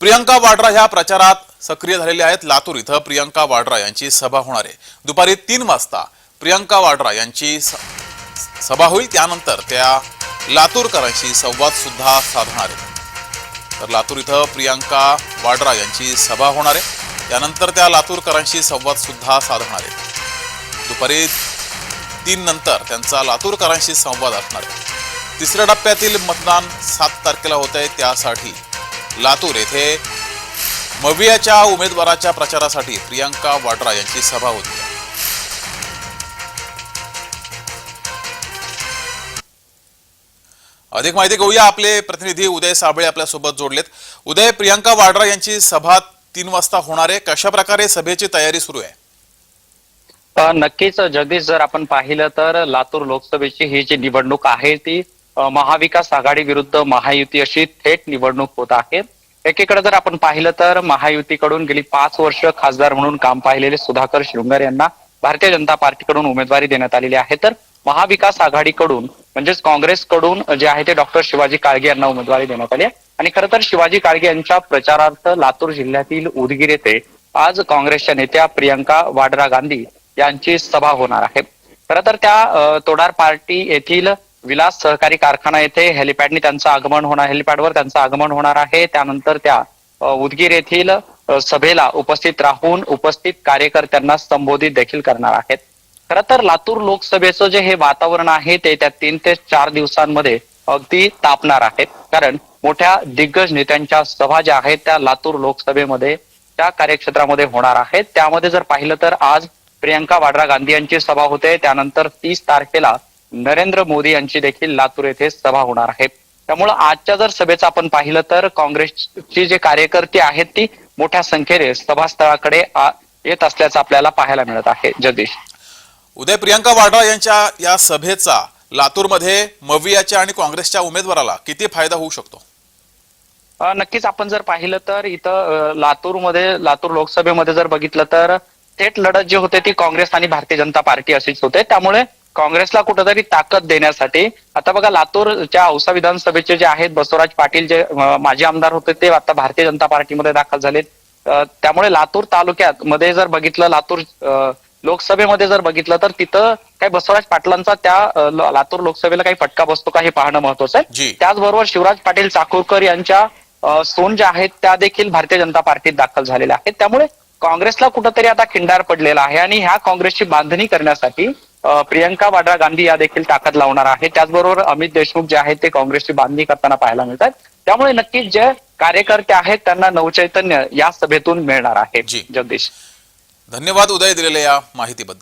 प्रियंका वाड्रा ह्या प्रचारात सक्रिय झालेल्या आहेत. लातूर इथं प्रियंका वाड्रा यांची सभा होणार आहे. दुपारी तीन वाजता प्रियंका वाड्रा यांची स- सभा होईल. त्यानंतर त्या लातूरकरांशी संवाद सुद्धा साधणार आहेत. तर लातूर इथं प्रियंका वाड्रा यांची सभा होणार आहे. त्यानंतर त्या लातूरकरांशी संवाद सुद्धा साधणार आहेत. दुपारी तीन नंतर त्यांचा लातूरकरांशी संवाद असणार आहे. तिसऱ्या टप्प्यातील मतदान सात तारखेला होत आहे त्यासाठी लातूर येथे मवियाच्या उमेदवाराच्या प्रचारासाठी प्रियांका वाड्रा यांची सभा होती. अधिक माहिती घेऊया आपले प्रतिनिधी उदय साबळे आपल्यासोबत जोडलेत. उदय प्रियांका वाड्रा यांची सभा तीन वाजता होणार आहे. कशा प्रकारे सभेची तयारी सुरू आहे? नक्कीच जगदीश जर आपण पाहिलं तर लातूर लोकसभेची ही जी निवडणूक आहे ती महाविकास आघाडी विरुद्ध महायुती अशी थेट निवडणूक होत आहे. एकीकडे जर आपण पाहिलं तर महायुतीकडून गेली पाच वर्ष खासदार म्हणून काम पाहिलेले सुधाकर शृंगार यांना भारतीय जनता पार्टीकडून उमेदवारी देण्यात आलेली आहे. तर महाविकास आघाडीकडून म्हणजेच काँग्रेसकडून जे आहे ते डॉक्टर शिवाजी काळगे यांना उमेदवारी देण्यात आली आहे. आणि खरं तर शिवाजी काळगे यांच्या प्रचारार्थ लातूर जिल्ह्यातील उदगीर येथे आज काँग्रेसच्या नेत्या प्रियंका वाड्रा गांधी यांची सभा होणार आहे. खरं तर त्या तोडार पार्टी येथील विलास सहकारी कारखाना येथे हेलिपॅडनी त्यांचं आगमन होणार हेलिपॅडवर त्यांचं आगमन होणार आहे. त्यानंतर त्या उदगीर येथील सभेला उपस्थित राहून उपस्थित कार्यकर्त्यांना संबोधित देखील करणार आहेत. खर तर लातूर लोकसभेचं जे हे वातावरण आहे ते त्या तीन ते चार दिवसांमध्ये अगदी तापणार आहेत. कारण मोठ्या दिग्गज नेत्यांच्या सभा ज्या आहेत त्या लातूर लोकसभेमध्ये त्या कार्यक्षेत्रामध्ये होणार आहेत. त्यामध्ये जर पाहिलं तर आज प्रियंका वाड्रा गांधी यांची सभा होते. त्यानंतर तीस तारखेला नरेंद्र मोदी यांची देखील लातूर येथे सभा होणार आहे. त्यामुळं आजच्या जर सभेचं आपण पाहिलं तर काँग्रेसची जे कार्यकर्ते आहेत ती मोठ्या संख्येने सभास्थळाकडे येत असल्याचं आपल्याला पाहायला मिळत आहे. जगदीश. उदय प्रियंका वाड्रा यांच्या या सभेचा लातूरमध्ये मवियाच्या आणि काँग्रेसच्या उमेदवाराला किती फायदा होऊ शकतो? नक्कीच आपण जर पाहिलं तर इथं लातूरमध्ये लातूर लोकसभेमध्ये जर बघितलं तर थेट लढत जी होते ती काँग्रेस आणि भारतीय जनता पार्टी अशीच होते. त्यामुळे काँग्रेसला कुठेतरी ताकद देण्यासाठी. आता बघा लातूरच्या औसा विधानसभेचे जे आहेत बसवराज पाटील जे माजी आमदार होते ते आता भारतीय जनता पार्टीमध्ये दाखल झालेत. त्यामुळे लातूर तालुक्यात मध्ये जर बघितलं लातूर लोकसभेमध्ये जर बघितलं तर तिथं काही बसवराज पाटलांचा त्या लातूर लोकसभेला काही फटका बसतो का हे पाहणं महत्वाचं आहे. त्याचबरोबर शिवराज पाटील चाकूरकर यांच्या सून ज्या आहेत त्या देखील भारतीय जनता पार्टीत दाखल झालेल्या आहेत. त्यामुळे काँग्रेसला कुठंतरी आता खिंडार पडलेला आहे आणि ह्या काँग्रेसची बांधणी करण्यासाठी प्रियंका वाड्रा गांधी या देखील ताकद लावणार आहेत त्याचबरोबर अमित देशमुख जे आहेत ते काँग्रेसची बांधणी करताना पाहायला मिळतात. त्यामुळे नक्कीच जे कार्यकर्ते आहेत त्यांना नवचैतन्य या सभेतून मिळणार आहे. जगदीश. धन्यवाद उदय दिलेल्या या माहितीबद्दल.